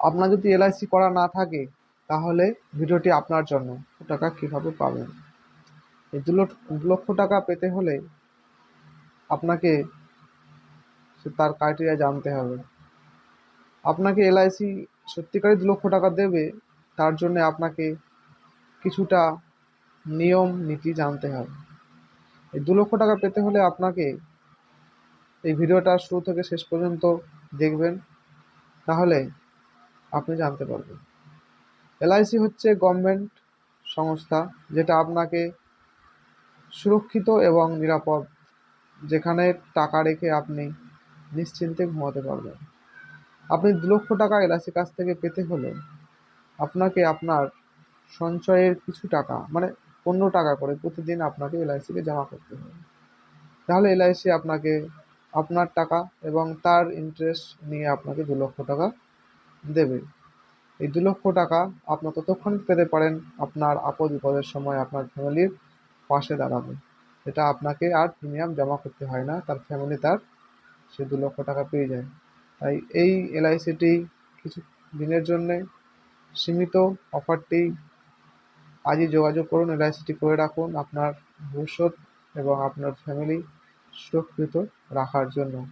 আপনার যদি এলআইসি করা না থাকে, তাহলে ভিডিওটি আপনার জন্য। টাকা কীভাবে পাবেন? এই দু লক্ষ টাকা পেতে হলে আপনাকে তার ক্রাইটেরিয়া জানতে হবে। আপনাকে এলআইসি সত্যিকারই দু লক্ষ টাকা দেবে, তার জন্যে আপনাকে কিছুটা নিয়ম, নীতি জানতে হবে। এই দু লক্ষ টাকা পেতে হলে আপনাকে এই ভিডিওটা শুরু থেকে শেষ পর্যন্ত দেখবেন। তাহলে আপনি জানতে পারবেন। এলআইসি হচ্ছে গভর্নমেন্ট সংস্থা যেটা আপনাকে সুরক্ষিত এবং নিরাপদ যেখানে টাকা রেখে আপনি নিশ্চিন্তে ঘুমাতে পারবেন। আপনি দু লক্ষ টাকা এলআইসির কাছ থেকে পেতে হলে আপনাকে আপনার সঞ্চয়ের কিছু টাকা মানে পনেরো টাকা করে প্রতিদিন আপনাকে এলআইসিকে জমা করতে হবে। তাহলে এলআইসি আপনাকে আপনার টাকা এবং তার ইন্টারেস্ট নিয়ে আপনাকে দু লক্ষ টাকা দেবে। এই দু লক্ষ টাকা আপনার ততক্ষণ পেতে পারেন আপনার আপদ বিপদের সময় আপনার ফ্যামিলির পাশে দাঁড়াবে। এটা আপনাকে আর প্রিমিয়াম জমা করতে হয় না, তার ফ্যামিলি তার সে দু লক্ষ টাকা পেয়ে যায়। তাই এই এলআইসিটি কিছু দিনের জন্যে সীমিত অফারটি আজই যোগাযোগ করুন এলআইসিটি করে রাখুন আপনার ভবিষ্যৎ এবং আপনার ফ্যামিলি সুরক্ষিত রাখার জন্য।